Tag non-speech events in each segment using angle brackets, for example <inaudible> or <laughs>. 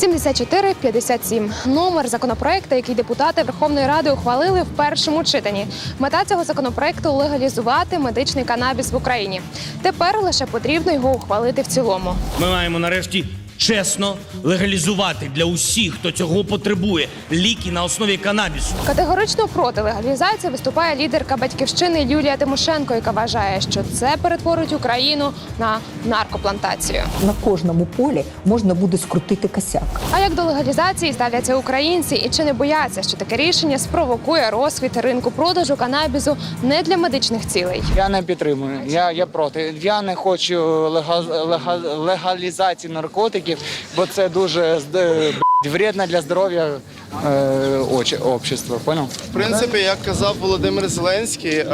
7457 – номер законопроекту, який депутати Верховної Ради ухвалили в першому читанні. Мета цього законопроекту легалізувати медичний канабіс в Україні. Тепер лише потрібно його ухвалити в цілому. Ми маємо нарешті чесно легалізувати для усіх, хто цього потребує, ліки на основі канабісу. Категорично проти легалізації виступає лідерка батьківщини Юлія Тимошенко, яка вважає, що це перетворить Україну на наркоплантацію. На кожному полі можна буде скрутити косяк. А як до легалізації ставляться українці, і чи не бояться, що таке рішення спровокує розквіт ринку продажу канабісу не для медичних цілей? Я не підтримую. Я, я проти. Я не хочу лега, лега, легалізації наркотиків, бо це дуже зд- вредно для здоров'я е, очі- общества. Понял? В принципі, як казав Володимир Зеленський, е,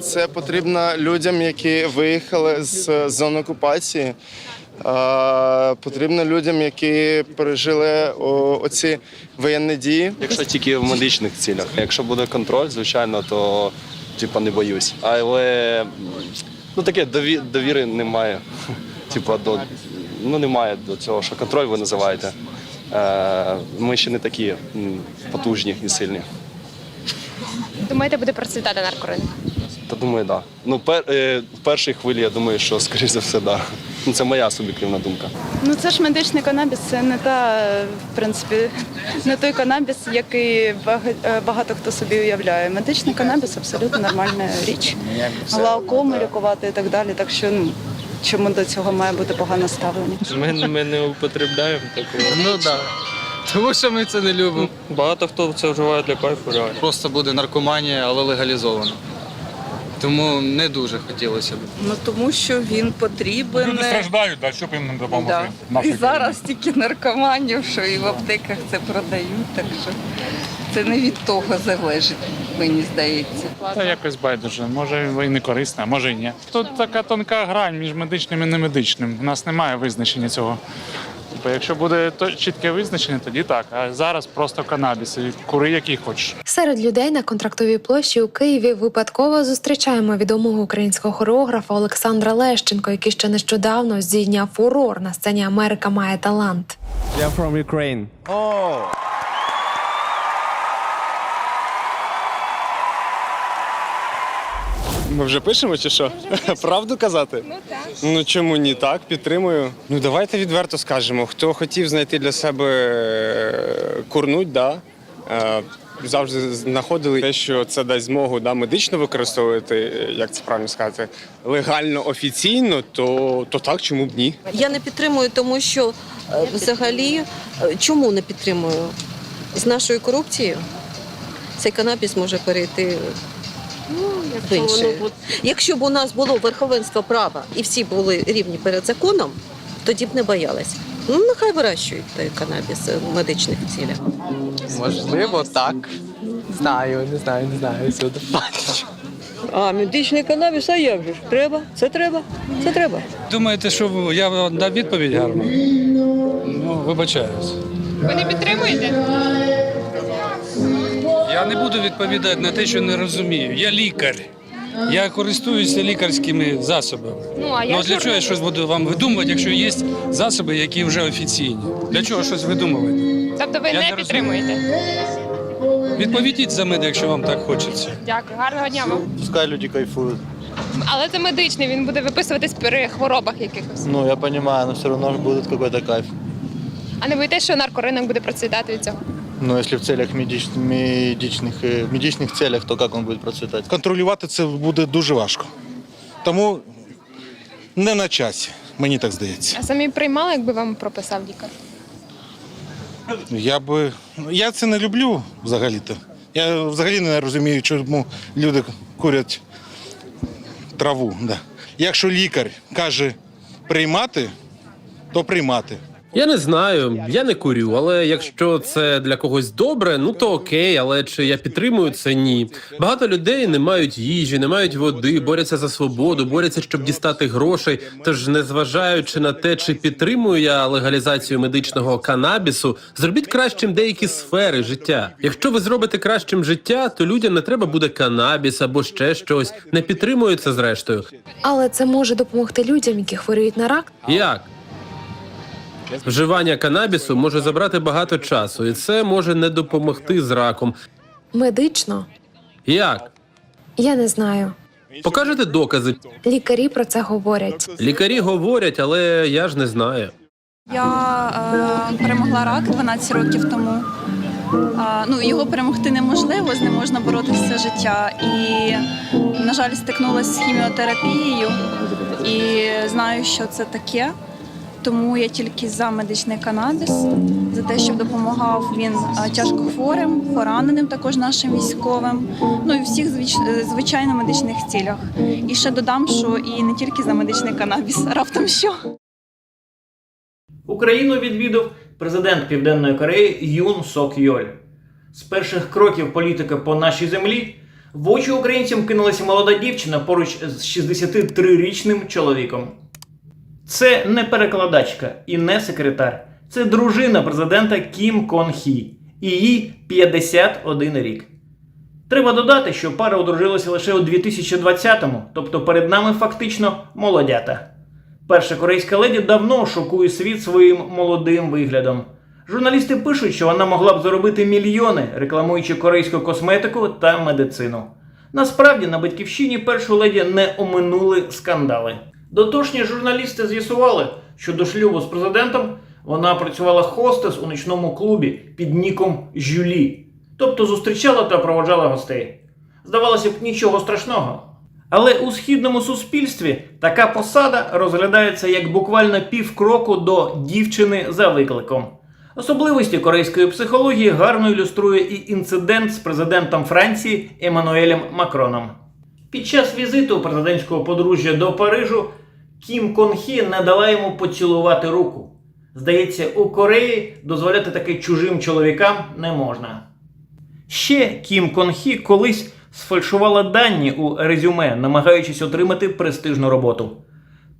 це потрібно людям, які виїхали з зон окупації. Е, Потрібно людям, які пережили оці воєнні дії. Якщо тільки в медичних цілях. Якщо буде контроль, звичайно, то типа не боюсь. Але ну таке дові- довіри немає. <laughs> Типа до ну немає до цього, що контроль ви називаєте. Е, Ми ще не такі потужні і сильні. Думаєте, буде процвітати наркоринок? Та думаю, так. Да. Ну, пер, е, в першій хвилі я думаю, що скоріш за все, да. Ну, це моя суб'єктивна думка. Ну це ж медичний канабіс, це не та, в принципі, не той канабіс, який е, багато хто собі уявляє. Медичний канабіс абсолютно нормальна річ. Глаукому лікувати і так далі. Так що ну чому до цього має бути погане ставлення? Ми, ми не употребляємо такого. Ну так. Да. Тому що ми це не любимо. Багато хто це вживає для кайфу реально. Просто буде наркоманія, але легалізовано. Тому не дуже хотілося б. Ну тому що він потрібен. Люди страждають, да, щоб їм не допомогти. Да. І зараз тільки наркоманів, що і в аптеках це продають, так що це не від того залежить, мені здається. Та якось байдуже. Може і не корисне, а може і ні. Тут така тонка грань між медичним і немедичним. У нас немає визначення цього. Бо якщо буде то чітке визначення, тоді так. А зараз просто канабіс і кури, який хочеш. Серед людей на контрактовій площі у Києві випадково зустрічаємо відомого українського хореографа Олександра Лещенко, який ще нещодавно здійняв фурор на сцені Америка має талант. Я from Ukraine. Ми вже пишемо чи що? Правду казати? Ну так. Ну чому ні? Так, підтримую. Ну давайте відверто скажемо. Хто хотів знайти для себе е, курнуть, да. е, Завжди знаходили те, що це дасть змогу да, медично використовувати, е, як це правильно сказати, легально офіційно, то, то так, чому б ні? Я не підтримую, тому що взагалі чому не підтримую? З нашою корупцією цей канабіс може перейти в інше. Якщо б у нас було верховенство права і всі були рівні перед законом, тоді б не боялися. Ну, нехай вирощують той канабіс в медичних цілях. Можливо, так. Знаю, не знаю, не знаю. Сюди. А медичний канабіс, а як же ж? Треба? Це треба? Це треба. Думаєте, що я вам дав відповідь гарно? Ну, вибачаюсь. Ви не підтримуєте? Я не буду відповідати на те, що не розумію. Я лікар. Я користуюся лікарськими засобами. Ну а Ну, для чого я щось буду вам видумувати, якщо є засоби, які вже офіційні? Для чого щось видумувати? Тобто ви Я не не підтримуєте? Відповідіть за мене, якщо вам так хочеться. Дякую, гарного дня вам. Пускай люди кайфують. Але це медичний, він буде виписуватись при хворобах якихось. Ну, я розумію, але все одно буде якийсь кайф. А не боїтесь, що наркоринок буде процвітати від цього? Ну, якщо в целях медич... медичних, е, в медичних целях, то як він буде процвітати? Контролювати це буде дуже важко. Тому не на часі, мені так здається. А самі приймали, якби вам прописав лікар? Я би. Я це не люблю взагалі-то. Я взагалі не розумію, чому люди курять траву. Да. Якщо лікар каже приймати, то приймати. Я не знаю, я не курю, але якщо це для когось добре, ну то окей, але чи я підтримую це ні. Багато людей не мають їжі, не мають води, борються за свободу, борються, щоб дістати грошей. Тож, незважаючи на те, чи підтримую я легалізацію медичного канабісу, зробіть кращим деякі сфери життя. Якщо ви зробите кращим життя, то людям не треба буде канабіс або ще щось. Не підтримую це зрештою. Але це може допомогти людям, які хворіють на рак. Як? Вживання канабісу може забрати багато часу, і це може не допомогти з раком. Медично? Як? Я не знаю. Покажете докази? Лікарі про це говорять. Лікарі говорять, але я ж не знаю. Я е, перемогла рак 12 років тому. Е, ну, його перемогти неможливо, з ним можна боротися все життя. І, на жаль, стикнулася з хіміотерапією і знаю, що це таке. Тому я тільки за медичний канабіс, за те, щоб допомагав він е, тяжкохворим, пораненим, також нашим військовим, ну і всіх е, звичайно медичних цілях. І ще додам, що і не тільки за медичний канабіс, раптом що. Україну відвідав президент Південної Кореї Юн Сок Йоль. З перших кроків політики по нашій землі в очі українцям кинулася молода дівчина поруч з 63-річним чоловіком. Це не перекладачка і не секретар. Це дружина президента Кім Кон Хі. І їй 51 рік. Треба додати, що пара одружилася лише у 2020-му, тобто перед нами фактично молодята. Перша корейська леді давно шокує світ своїм молодим виглядом. Журналісти пишуть, що вона могла б заробити мільйони, рекламуючи корейську косметику та медицину. Насправді на батьківщині першу леді не оминули скандали. Дотошні журналісти з'ясували, що до шлюбу з президентом вона працювала хостес у нічному клубі під ніком Жюлі, тобто зустрічала та проводжала гостей. Здавалося б, нічого страшного. Але у східному суспільстві така посада розглядається як буквально півкроку до дівчини за викликом. Особливості корейської психології гарно ілюструє і інцидент з президентом Франції Еммануелем Макроном. Під час візиту президентського подружжя до Парижу Кім Кон Хі не дала йому поцілувати руку. Здається, у Кореї дозволяти таке чужим чоловікам не можна. Ще Кім Кон Хі колись сфальшувала дані у резюме, намагаючись отримати престижну роботу.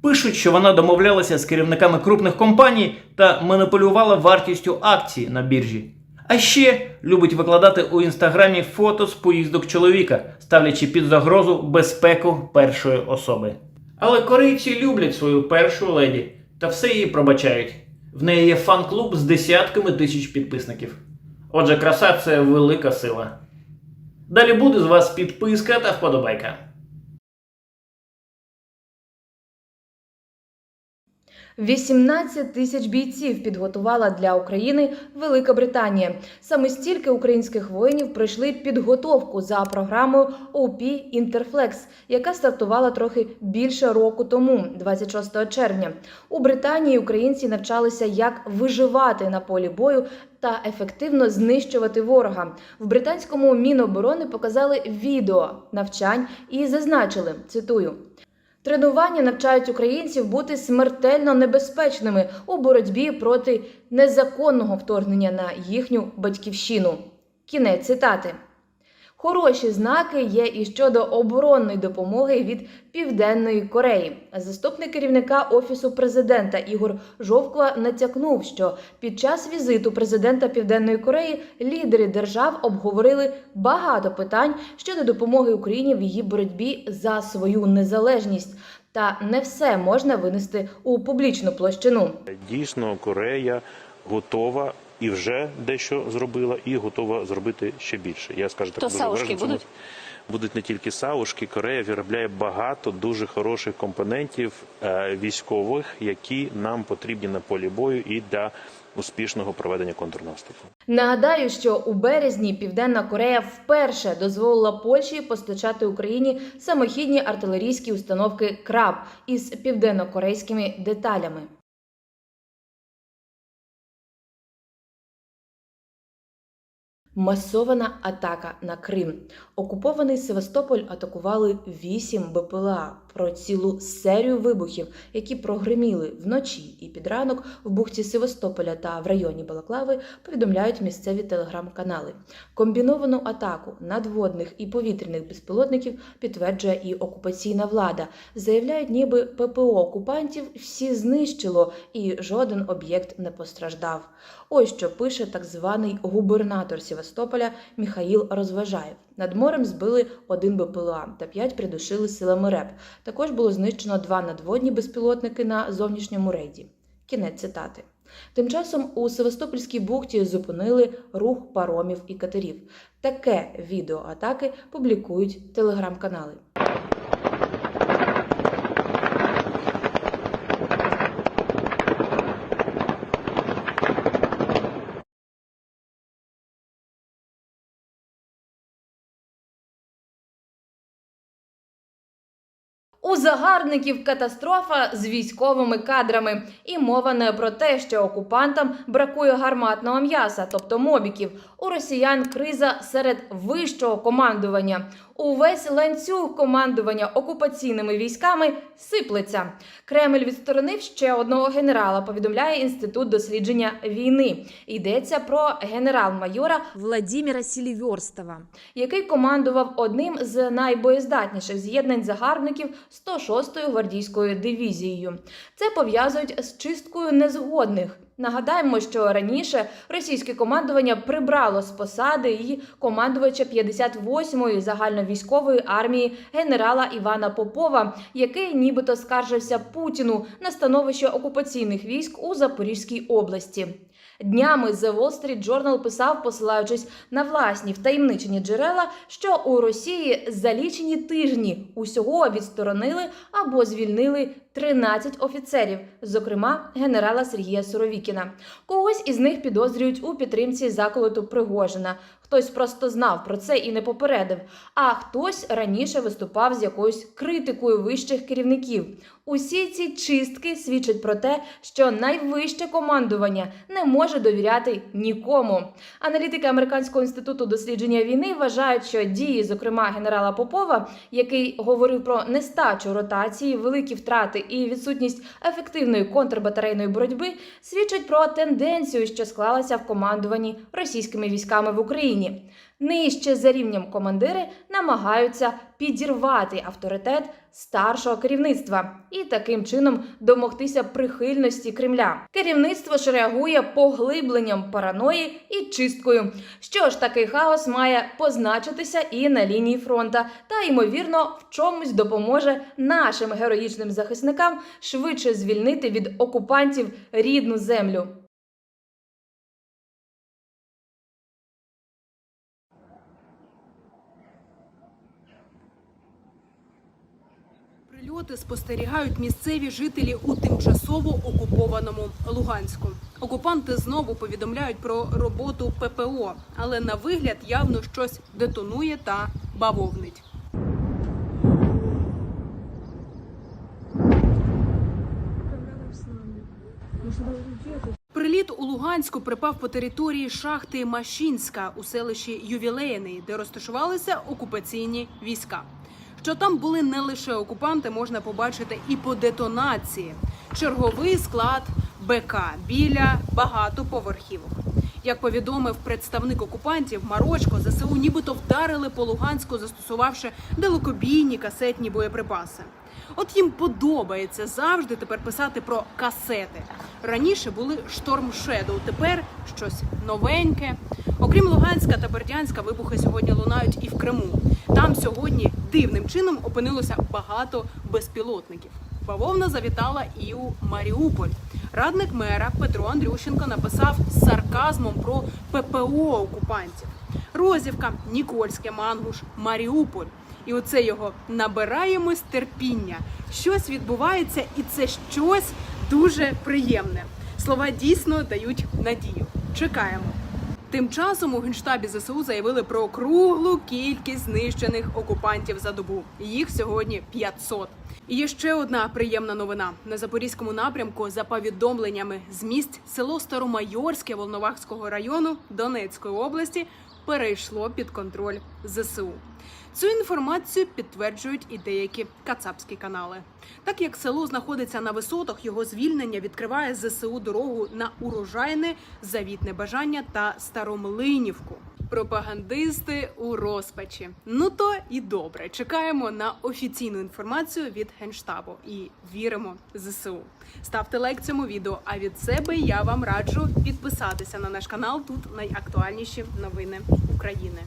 Пишуть, що вона домовлялася з керівниками крупних компаній та маніпулювала вартістю акцій на біржі. А ще любить викладати у інстаграмі фото з поїздок чоловіка, ставлячи під загрозу безпеку першої особи. Але корейці люблять свою першу леді та все її пробачають. В неї є фан-клуб з десятками тисяч підписників. Отже, краса це велика сила. Далі буде з вас підписка та вподобайка. 18 тисяч бійців підготувала для України Велика Британія. Саме стільки українських воїнів пройшли підготовку за програмою OP Interflex, яка стартувала трохи більше року тому, 26 червня. У Британії українці навчалися, як виживати на полі бою та ефективно знищувати ворога. В британському міноборони показали відео навчань і зазначили цитую. Тренування навчають українців бути смертельно небезпечними у боротьбі проти незаконного вторгнення на їхню батьківщину. Кінець цитати. Хороші знаки є і щодо оборонної допомоги від Південної Кореї. Заступник керівника офісу президента Ігор Жовква натякнув, що під час візиту президента Південної Кореї лідери держав обговорили багато питань щодо допомоги Україні в її боротьбі за свою незалежність. Та не все можна винести у публічну площину. Дійсно, Корея готова і вже дещо зробила, і готова зробити ще більше. Я скажу так То дуже саушки обережно, будуть? Будуть не тільки саушки, Корея виробляє багато дуже хороших компонентів е, військових, які нам потрібні на полі бою і для успішного проведення контрнаступу. Нагадаю, що у березні Південна Корея вперше дозволила Польщі постачати Україні самохідні артилерійські установки КРАБ із південнокорейськими деталями. Масована атака на Крим. Окупований Севастополь атакували вісім БПЛА про цілу серію вибухів, які прогреміли вночі і під ранок в бухті Севастополя та в районі Балаклави. Повідомляють місцеві телеграм-канали. Комбіновану атаку надводних і повітряних безпілотників підтверджує і окупаційна влада. Заявляють, ніби ППО окупантів всі знищило, і жоден об'єкт не постраждав. Ось що пише так званий губернатор Севастополя Міхаїл Розважаєв. Над морем збили один БПЛА та п'ять придушили силами РЕП. Також було знищено два надводні безпілотники на зовнішньому рейді. Кінець цитати. Тим часом у Севастопольській бухті зупинили рух паромів і катерів. Таке відео атаки публікують телеграм-канали. У загарбників катастрофа з військовими кадрами. І мова не про те, що окупантам бракує гарматного м'яса, тобто мобіків. У росіян криза серед вищого командування. Увесь ланцюг командування окупаційними військами сиплеться. Кремль відсторонив ще одного генерала. Повідомляє інститут дослідження війни. Йдеться про генерал-майора Владимира Селиверстова. який командував одним з найбоєздатніших з'єднань загарбників 106-ю гвардійською дивізією. Це пов'язують з чисткою незгодних. Нагадаємо, що раніше російське командування прибрало з посади і командувача 58-ї загальновійськової армії генерала Івана Попова, який нібито скаржився Путіну на становище окупаційних військ у Запорізькій області. Днями The Wall Street Journal писав, посилаючись на власні втаємничені джерела, що у Росії за лічені тижні усього відсторонили або звільнили 13 офіцерів, зокрема генерала Сергія Суровікіна. Когось із них підозрюють у підтримці заколоту Пригожина. Хтось просто знав про це і не попередив, а хтось раніше виступав з якоюсь критикою вищих керівників. Усі ці чистки свідчать про те, що найвище командування не може довіряти нікому. Аналітики Американського інституту дослідження війни вважають, що дії, зокрема генерала Попова, який говорив про нестачу ротації, великі втрати і відсутність ефективної контрбатарейної боротьби, свідчать про тенденцію, що склалася в командуванні російськими військами в Україні. Нижче за рівнем командири намагаються підірвати авторитет старшого керівництва і таким чином домогтися прихильності Кремля. Керівництво ж реагує поглибленням параної і чисткою. Що ж, такий хаос має позначитися і на лінії фронта, та ймовірно в чомусь допоможе нашим героїчним захисникам швидше звільнити від окупантів рідну землю. Прильоти спостерігають місцеві жителі у тимчасово окупованому Луганську. Окупанти знову повідомляють про роботу ППО, але на вигляд явно щось детонує та бавовнить. Приліт у Луганську припав по території шахти Машінська у селищі Ювілейний, де розташувалися окупаційні війська. Що там були не лише окупанти, можна побачити і по детонації. Черговий склад БК біля багатоповерхівок. Як повідомив представник окупантів, Марочко ЗСУ нібито вдарили по Луганську, застосувавши далекобійні касетні боєприпаси. От їм подобається завжди тепер писати про касети. Раніше були Шторм Шедоу, тепер щось новеньке. Окрім Луганська та Бердянська, вибухи сьогодні лунають і в Криму. Там сьогодні дивним чином опинилося багато безпілотників. Бавовна завітала і у Маріуполь. Радник мера Петро Андрющенко написав з сарказмом про ППО окупантів. Розівка, Нікольське, Мангуш, Маріуполь. І оце його набираємось терпіння. Щось відбувається, і це щось дуже приємне. Слова дійсно дають надію. Чекаємо. Тим часом у генштабі ЗСУ заявили про круглу кількість знищених окупантів за добу. Їх сьогодні 500. І є ще одна приємна новина на запорізькому напрямку. За повідомленнями з місць село Старомайорське Волновахського району Донецької області перейшло під контроль ЗСУ. Цю інформацію підтверджують і деякі кацапські канали. Так як село знаходиться на висотах, його звільнення відкриває ЗСУ дорогу на урожайне завітне бажання та Старомлинівку. Пропагандисти у розпачі. Ну то і добре. Чекаємо на офіційну інформацію від генштабу і віримо ЗСУ. Ставте лайк цьому відео. А від себе я вам раджу підписатися на наш канал. Тут найактуальніші новини України.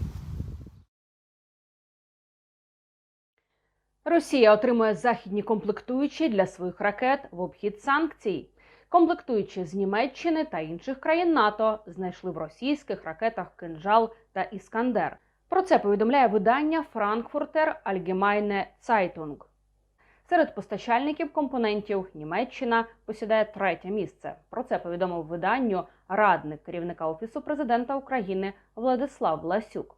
Росія отримує західні комплектуючі для своїх ракет в обхід санкцій. Комплектуючи з Німеччини та інших країн НАТО, знайшли в російських ракетах Кинжал та Іскандер. Про це повідомляє видання Frankfurter Allgemeine Zeitung. Серед постачальників компонентів Німеччина посідає третє місце. Про це повідомив виданню радник керівника офісу президента України Владислав Ласюк.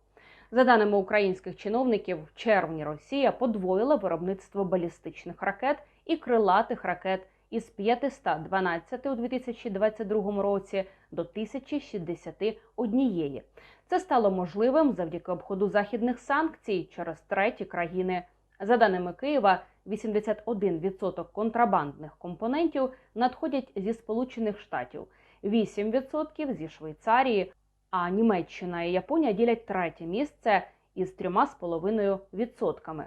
За даними українських чиновників, в червні Росія подвоїла виробництво балістичних ракет і крилатих ракет із 512 у 2022 році до 1061. Це стало можливим завдяки обходу західних санкцій через треті країни. За даними Києва, 81% контрабандних компонентів надходять зі Сполучених Штатів, 8% зі Швейцарії, а Німеччина і Японія ділять третє місце із 3,5%.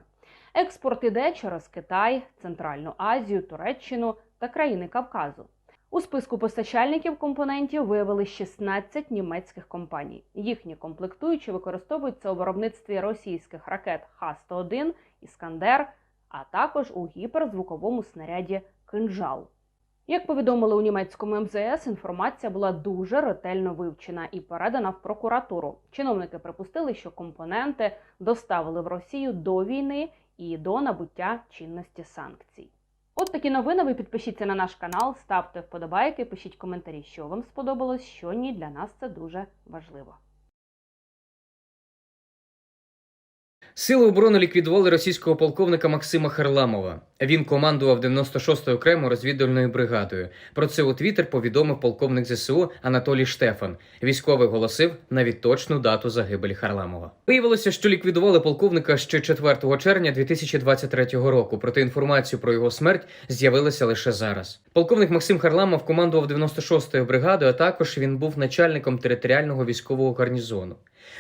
Експорт іде через Китай, Центральну Азію, Туреччину та країни Кавказу. У списку постачальників компонентів виявили 16 німецьких компаній. Їхні комплектуючі використовуються у виробництві російських ракет Х-101, Іскандер, а також у гіперзвуковому снаряді Кинжал. Як повідомили у німецькому МЗС, інформація була дуже ретельно вивчена і передана в прокуратуру. Чиновники припустили, що компоненти доставили в Росію до війни і до набуття чинності санкцій. От такі новини. Ви підпишіться на наш канал, ставте вподобайки, пишіть коментарі, що вам сподобалось, що ні. Для нас це дуже важливо. Сили оборони ліквідували російського полковника Максима Харламова. Він командував 96-ю окремою розвідувальною бригадою. Про це у Твіттер повідомив полковник ЗСУ Анатолій Штефан. Військовий голосив навіть точну дату загибелі Харламова. Виявилося, що ліквідували полковника ще 4 червня 2023 року. Проте інформацію про його смерть з'явилася лише зараз. Полковник Максим Харламов командував 96-ю бригадою. А також він був начальником територіального військового гарнізону.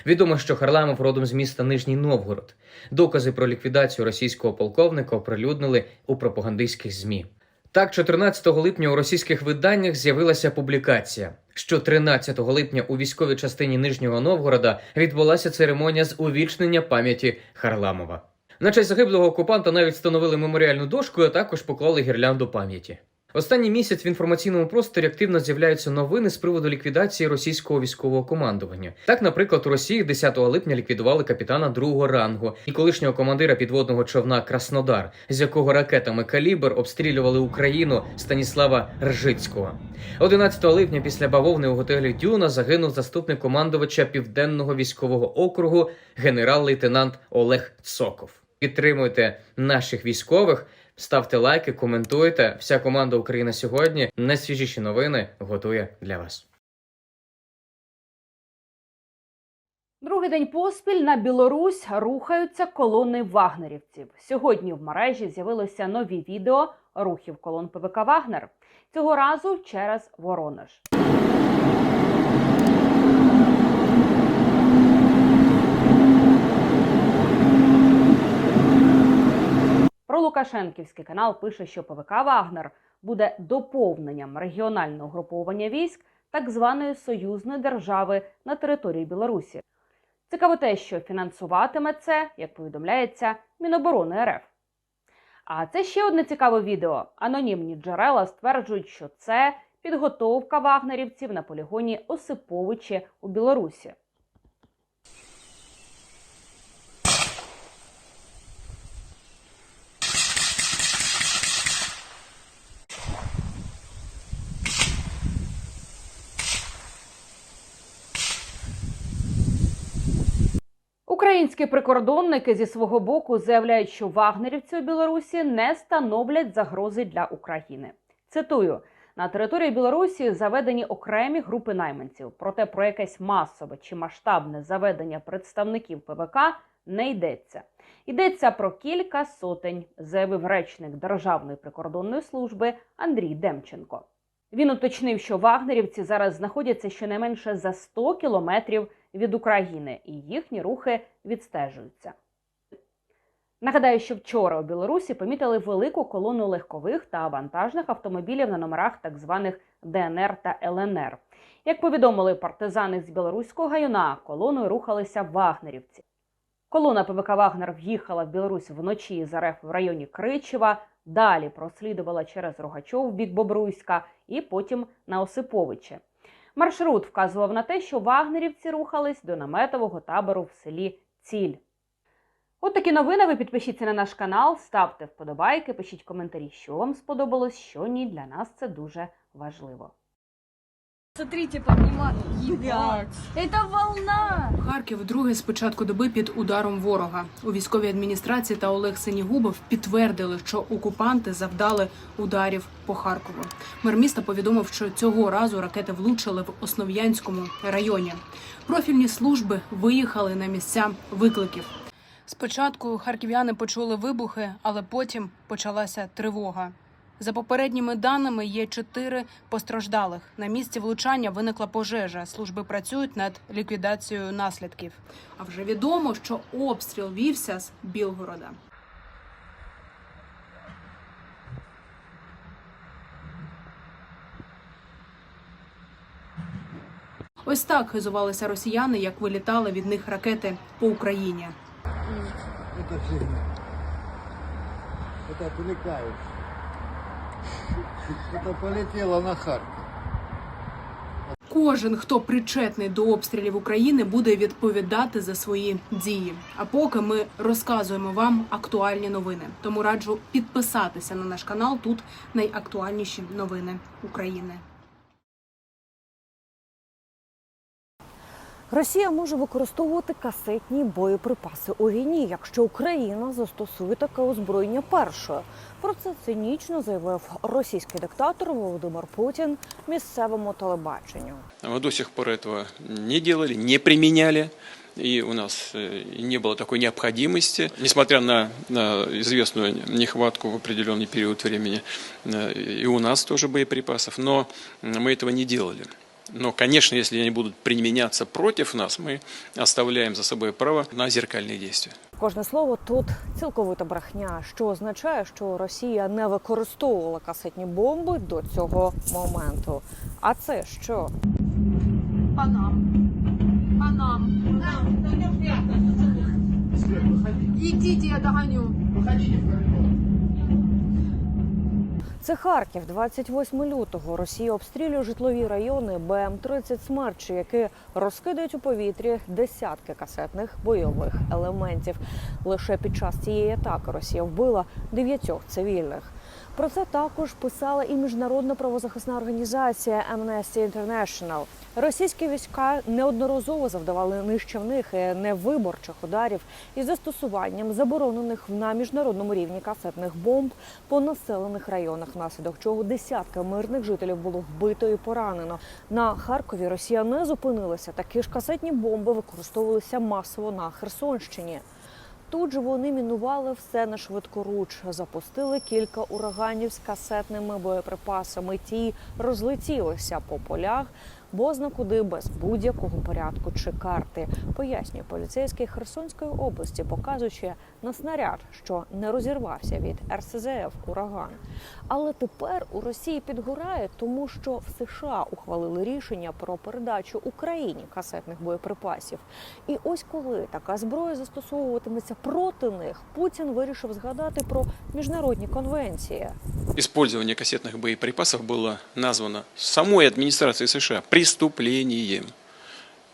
Відомо, що Харламов родом з міста Нижній Новгород. Докази про ліквідацію російського полковника оприлюднили у пропагандистських змі. Так, 14 липня у російських виданнях з'явилася публікація, що 13 липня у військовій частині Нижнього Новгорода відбулася церемонія з увічнення пам'яті Харламова. На честь загиблого окупанта навіть встановили меморіальну дошку, а також поклали гірлянду пам'яті. Останній місяць в інформаційному просторі активно з'являються новини з приводу ліквідації російського військового командування. Так, наприклад, у Росії 10 липня ліквідували капітана другого рангу і колишнього командира підводного човна Краснодар, з якого ракетами калібр обстрілювали Україну Станіслава Ржицького. 11 липня після бавовни у готелі Дюна загинув заступник командувача південного військового округу генерал-лейтенант Олег Цоков. Підтримуйте наших військових. Ставте лайки, коментуйте. Вся команда Україна сьогодні найсвіжіші новини готує для вас. Другий день поспіль на Білорусь рухаються колони вагнерівців. Сьогодні в мережі з'явилося нові відео рухів колон ПВК Вагнер. Цього разу через Воронеж. Про Лукашенківський канал пише, що ПВК Вагнер буде доповненням регіонального груповання військ так званої союзної держави на території Білорусі. Цікаво те, що фінансуватиме це, як повідомляється, Міноборони РФ. А це ще одне цікаве відео. Анонімні джерела стверджують, що це підготовка вагнерівців на полігоні Осиповичі у Білорусі. Українські прикордонники зі свого боку заявляють, що вагнерівці у Білорусі не становлять загрози для України. Цитую: на території Білорусі заведені окремі групи найманців. Проте про якесь масове чи масштабне заведення представників ПВК не йдеться. Йдеться про кілька сотень, заявив речник Державної прикордонної служби Андрій Демченко. Він уточнив, що вагнерівці зараз знаходяться щонайменше за 100 кілометрів від України, і їхні рухи відстежуються. Нагадаю, що вчора у Білорусі помітили велику колону легкових та вантажних автомобілів на номерах так званих ДНР та ЛНР. Як повідомили партизани з білоруського гаюна, колоною рухалися вагнерівці. Колона ПВК Вагнер в'їхала в Білорусь вночі з РФ в районі Кричева. Далі прослідувала через Рогачов в бік Бобруйська і потім на Осиповичі. Маршрут вказував на те, що вагнерівці рухались до наметового табору в селі Ціль. От такі новини. Ви підпишіться на наш канал, ставте вподобайки, пишіть коментарі, що вам сподобалось, що ні. Для нас це дуже важливо. Смотрите, поднимать. Ебать. Это волна. Харків вдруге з початку доби під ударом ворога. У військовій адміністрації та Олег Синігубов підтвердили, що окупанти завдали ударів по Харкову. Мер міста повідомив, що цього разу ракети влучили в Основ'янському районі. Профільні служби виїхали на місця викликів. Спочатку харків'яни почули вибухи, але потім почалася тривога. За попередніми даними є чотири постраждалих. На місці влучання виникла пожежа. Служби працюють над ліквідацією наслідків. А вже відомо, що обстріл вівся з Білгорода. Ось так хизувалися росіяни, як вилітали від них ракети по Україні. Это фигня. Это отвлекают. Это полетело на Харьков. Кожен, хто причетний до обстрілів України, буде відповідати за свої дії. А поки ми розказуємо вам актуальні новини. Тому раджу підписатися на наш канал. Тут найактуальніші новини України. Росія може використовувати касетні боєприпаси у війні, якщо Україна застосує таке озброєння першою. Про це цинічно заявив російський диктатор Володимир Путін місцевому телебаченню. Мы до сих пор этого не делали, не применяли. И у нас э, не было такой необходимости, несмотря на, на известную нехватку в определенный период времени, э, и у нас тоже боеприпасов, но мы этого не делали. Но, конечно, если они будут применяться против нас, мы оставляем за собой право на зеркальные действия. Кожне слово тут цілковита брехня, що означає, що Росія не використовувала касетні бомби до цього моменту. А це що? По нам. По нам. Идите, я догоню. Це Харків, 28 лютого. Росія обстрілює житлові райони БМ-30 «Смерчі», які розкидають у повітрі десятки касетних бойових елементів. Лише під час цієї атаки Росія вбила дев'ятьох цивільних. Про це також писала і міжнародна правозахисна організація Amnesty International. Російські війська неодноразово завдавали нищівних і невиборчих ударів із застосуванням заборонених на міжнародному рівні касетних бомб по населених районах, внаслідок чого десятки мирних жителів було вбито і поранено. На Харкові Росія не зупинилася. Такі ж касетні бомби використовувалися масово на Херсонщині. Тут же вони мінували все на швидкоруч, запустили кілька ураганів з касетними боєприпасами. Ті розлетілися по полях, бозна куди без будь-якого порядку чи карти. Пояснює поліцейський Херсонської області, показуючи на снаряд, що не розірвався від РСЗФ ураган. Але тепер у Росії підгорає, тому що в США ухвалили рішення про передачу Україні касетних боєприпасів. І ось коли така зброя застосовуватиметься проти них, Путін вирішив згадати про міжнародні конвенції. Использование кассетных боеприпасов было названо самой администрацией США преступлением.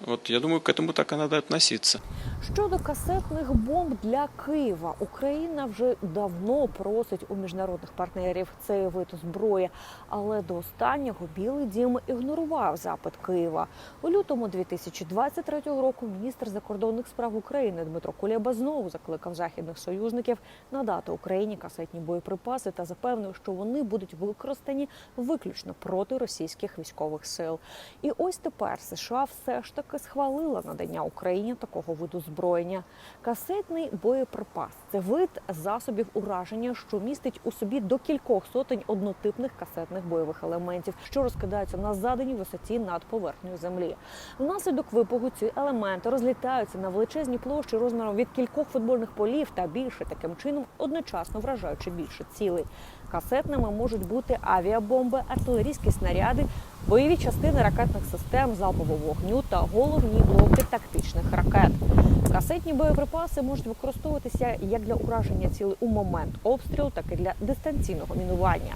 Вот я думаю, к этому так и надо относиться. Щодо касетних бомб для Києва, Україна вже давно просить у міжнародних партнерів цей вид зброї, але до останнього Білий Дім ігнорував запит Києва. У лютому 2023 року міністр закордонних справ України Дмитро Кулеба знову закликав західних союзників надати Україні касетні боєприпаси та запевнив, що вони будуть використані виключно проти російських військових сил. І ось тепер США все ж таки схвалила надання Україні такого виду зброєння. Касетний боєприпас це вид засобів ураження, що містить у собі до кількох сотень однотипних касетних бойових елементів, що розкидаються на заданій висоті над поверхнею землі. Внаслідок вибуху ці елементи розлітаються на величезні площі розміром від кількох футбольних полів та більше, таким чином одночасно вражаючи більше цілей. Касетними можуть бути авіабомби, артилерійські снаряди, бойові частини ракетних систем залпового вогню та головні блоки тактичних ракет. Касетні боєприпаси можуть використовуватися як для ураження цілей у момент обстрілу, так і для дистанційного мінування.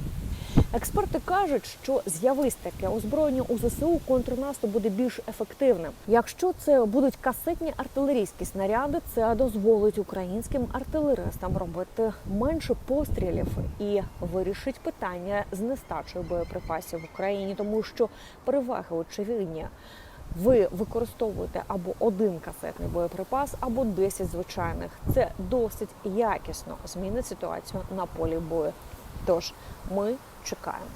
Експерти кажуть, що з'явись таке озброєння у ЗСУ, контрнаступ буде більш ефективним. Якщо це будуть касетні артилерійські снаряди, це дозволить українським артилеристам робити менше пострілів і вирішить питання з нестачою боєприпасів в Україні, тому що переваги очевидні. Ви використовуєте або один касетний боєприпас, або 10 звичайних. Це досить якісно змінить ситуацію на полі бою. Тож ми чекаємо.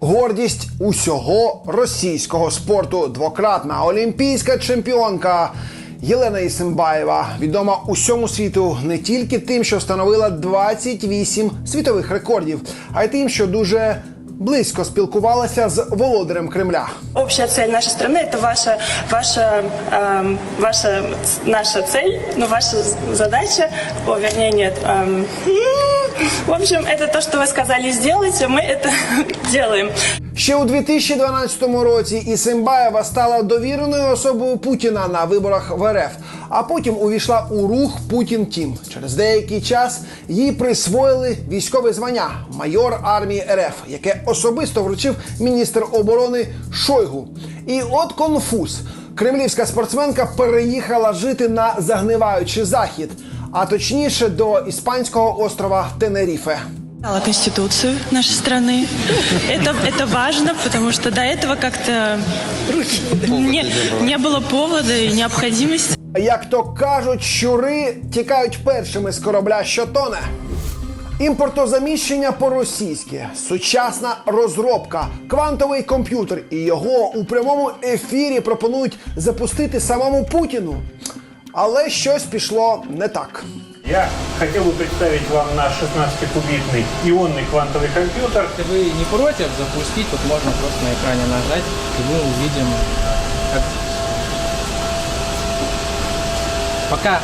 Гордість усього російського спорту. Двократна олімпійська чемпіонка Єлена Ісимбаєва відома усьому світу не тільки тим, що встановила 28 світових рекордів, а й тим, що дуже близько спілкувалася з володарем Кремля. Общая цель нашей страны это ваша, ваша, эм, ваша, наша цель, ну ваша задача, о, вернее нет. эм, в общем, это то, что вы сказали сделать, а мы это <laughs> делаем. Ще у 2012 році Ісимбаєва стала довіреною особою Путіна на виборах в РФ, а потім увійшла у рух Путін Тім. Через деякий час їй присвоїли військове звання майор армії РФ, яке особисто вручив міністр оборони Шойгу. І от конфуз. Кремлівська спортсменка переїхала жити на загниваючий захід, а точніше до іспанського острова Тенеріфе. Читала Конституцию нашей страны. Это, это важно, потому что до этого как-то не, не было повода и необходимости. Як то кажуть, щури тікають першими з корабля, що тоне. Імпортозаміщення по-російськи, сучасна розробка, квантовий комп'ютер і його у прямому ефірі пропонують запустити самому Путіну. Але щось пішло не так. Я хотел бы представить вам наш 16-кубитный ионный квантовый компьютер. Если вы не против запустить, тут можно просто на экране нажать, и мы увидим, как... Пока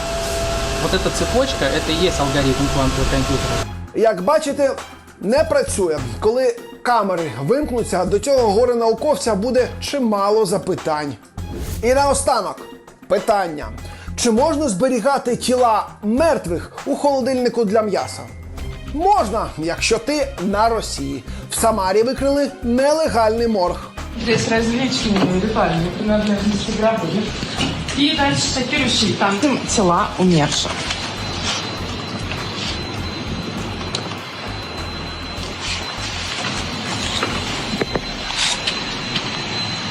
вот эта цепочка, это и есть алгоритм квантового компьютера. Як бачите, не працює. Коли камери вимкнуться, до цього горе науковця буде чимало запитань. І наостанок питання: чи можна зберігати тіла мертвих у холодильнику для м'яса? Можна, якщо ти на Росії. В Самарі викрили нелегальний морг. Здесь различные ритуальные принадлежности гробы. И дальше шокирующие там тела умерших.